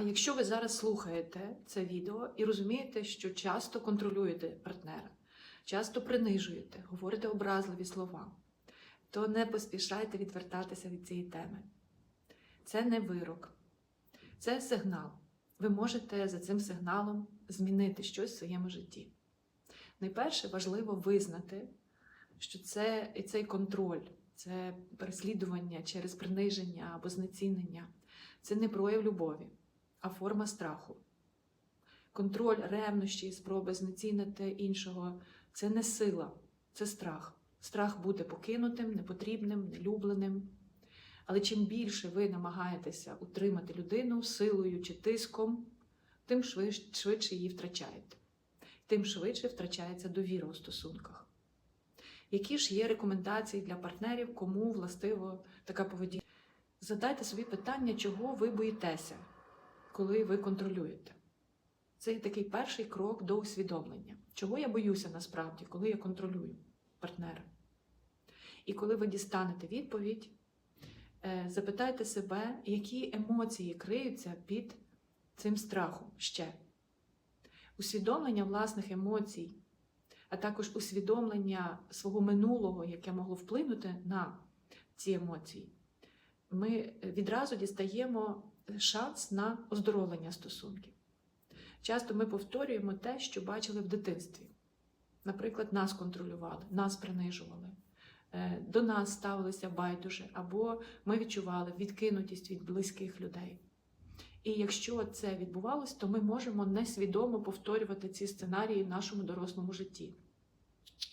А якщо ви зараз слухаєте це відео і розумієте, що часто контролюєте партнера, часто принижуєте, говорите образливі слова, то не поспішайте відвертатися від цієї теми. Це не вирок, це сигнал. Ви можете за цим сигналом змінити щось в своєму житті. Найперше важливо визнати, що це і цей контроль, це переслідування через приниження або знецінення, це не прояв любові, а форма страху. Контроль, ревнощі, спроби знецінити іншого це не сила, це страх. Страх бути покинутим, непотрібним, нелюбленим. Але чим більше ви намагаєтеся утримати людину силою чи тиском, тим швидше, її втрачаєте, тим швидше втрачається довіра у стосунках. Які ж є рекомендації для партнерів, кому властиво така поведінка? Задайте собі питання, чого ви боїтеся, коли ви контролюєте. Це такий перший крок до усвідомлення. Чого я боюся насправді, коли я контролюю партнера? І коли ви дістанете відповідь, е, запитайте себе, які емоції криються під цим страхом ще. Усвідомлення власних емоцій, а також усвідомлення свого минулого, яке могло вплинути на ці емоції, ми відразу дістаємо шанс на оздоровлення стосунків. Часто ми повторюємо те, що бачили в дитинстві. Наприклад, нас контролювали, нас принижували, е, до нас ставилися байдуже, або ми відчували відкинутість від близьких людей. І якщо це відбувалось, то ми можемо несвідомо повторювати ці сценарії в нашому дорослому житті.